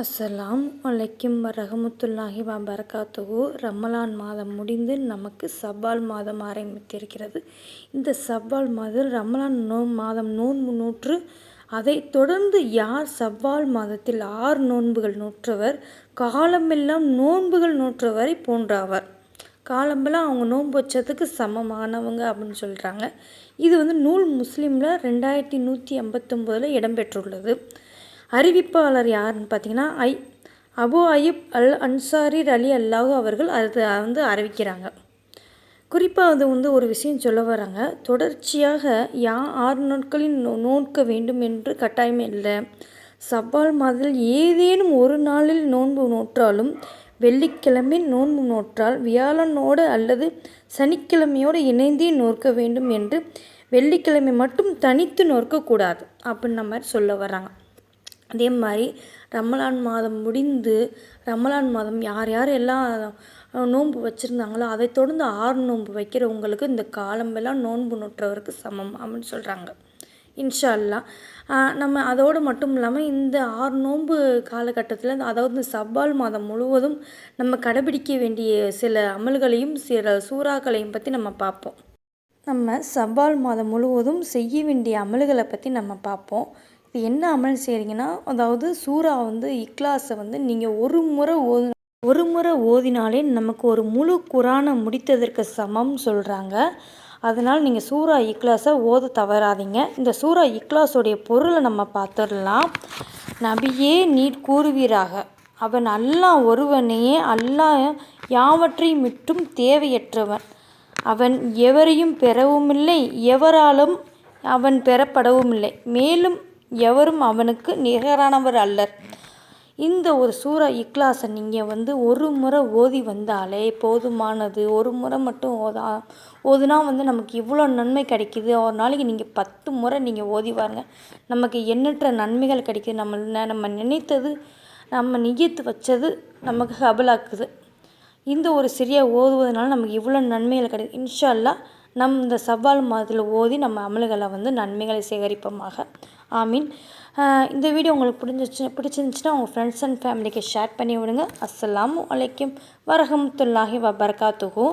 அஸ்ஸலாம் வலைக்கும் ரஹமத்துல்லாஹி வபரகாத்துஹு. ரமலான் மாதம் முடிந்து நமக்கு சவ்வால் மாதம் ஆரம்பித்திருக்கிறது. இந்த சவ்வால் மாதம் ரமலான் நோ மாதம் நோன்பு நூற்று அதை தொடர்ந்து யார் சவ்வால் மாதத்தில் ஆறு நோன்புகள் நூற்றவர் காலமெல்லாம் நோன்புகள் நூற்றவரை போன்றவர். காலம்பெல்லாம் அவங்க நோன்பு வச்சதுக்கு சமமானவங்க அப்படின்னு சொல்கிறாங்க இது வந்து நூல் முஸ்லீமில் ரெண்டாயிரத்தி நூற்றி ஐம்பத்தொம்போதில் இடம்பெற்றுள்ளது. அறிவிப்பாளர் யாருன்னு பார்த்தீங்கன்னா ஐ அபு அயூப் அல் அன்சாரி அலி அல்லாஹு அவர்கள் அதை வந்து அறிவிக்கிறாங்க. குறிப்பாக அது வந்து ஒரு விஷயம் சொல்ல வராங்க. தொடர்ச்சியாக யா ஆறு நாட்களில் நோ நோக்க வேண்டும் என்று கட்டாயம் இல்லை. சவால் மாதத்தில் ஏதேனும் ஒரு நாளில் நோன்பு நோற்றாலும் வெள்ளிக்கிழமை நோன்பு நோற்றால் வியாழனோடு அல்லது சனிக்கிழமையோடு இணைந்தே நோற்க வேண்டும் என்று வெள்ளிக்கிழமை மட்டும் தனித்து நோற்கக்கூடாது அப்படின்ன மாதிரி சொல்ல வராங்க. அதே மாதிரி ரமலான் மாதம் முடிந்து ரமலான் மாதம் யார் யார் எல்லாம் நோன்பு வச்சுருந்தாங்களோ அதை தொடர்ந்து ஆறு நோன்பு வைக்கிறவங்களுக்கு இந்த காலம்பெல்லாம் நோன்பு நுற்றவருக்கு சமம் அப்படின்னு சொல்கிறாங்க இன்ஷா நம்ம அதோடு மட்டும் இல்லாமல் இந்த ஆறு நோன்பு காலகட்டத்தில் அதாவது சவ்வால் மாதம் முழுவதும் நம்ம கடைபிடிக்க வேண்டிய சில அமல்களையும் சில சூறாக்களையும் பற்றி நம்ம பார்ப்போம். நம்ம சவ்வால் மாதம் முழுவதும் செய்ய வேண்டிய அமல்களை பற்றி நம்ம பார்ப்போம். இது என்ன அமல் செய்கிறீங்கன்னா அதாவது சூறா வந்து இக்லாஸை வந்து நீங்கள் ஒரு முறை ஓது ஒரு முறை ஓதினாலே நமக்கு ஒரு முழு குரானை முடித்ததற்கு சமம் சொல்கிறாங்க அதனால் நீங்கள் சூறா இக்லாஸை ஓத தவறாதீங்க. இந்த சூறா இக்லாஸோடைய பொருளை நம்ம பார்த்துடலாம். நபியே நீட் கூறுவீராக. அவன் அல்லா ஒருவனையே அல்லா யாவற்றையும் விட்டும் தேவையற்றவன். அவன் எவரையும் பெறவும் இல்லை எவராலும் அவன் பெறப்படவும் இல்லை மேலும் எவரும் அவனுக்கு நிகரானவர் அல்லர். இந்த ஒரு சூறா இக்லாஸை நீங்கள் வந்து ஒரு முறை ஓதி வந்தாலே போதுமானது. ஒரு முறை மட்டும் ஓதா ஓதுனா வந்து நமக்கு இவ்வளோ நன்மை கிடைக்கிது. ஒரு நாளைக்கு நீங்கள் பத்து முறை நீங்கள் ஓதி வாருங்க நமக்கு எண்ணற்ற நன்மைகள் கிடைக்கிது. நம்ம நம்ம நினைத்தது நம்ம நியத்து வச்சது நமக்கு கபலாக்குது. இந்த ஒரு சிறிய ஓதுவதனால நமக்கு இவ்வளோ நன்மைகள் கிடைக்குது. இன்ஷால்லா நம் இந்த சவால் மாதத்தில் ஓதி நம்ம அமல்களை வந்து நன்மைகளை சேகரிப்போமாக. ஆமீன். இந்த வீடியோ உங்களுக்கு பிடிச்சிச்சு பிடிச்சிருந்துச்சுன்னா உங்கள் ஃப்ரெண்ட்ஸ் அண்ட் ஃபேமிலிக்கு ஷேர் பண்ணி விடுங்க அஸ்லாம் வலைக்கம் வரஹமத்துல்லாஹி வபர்காத்துகு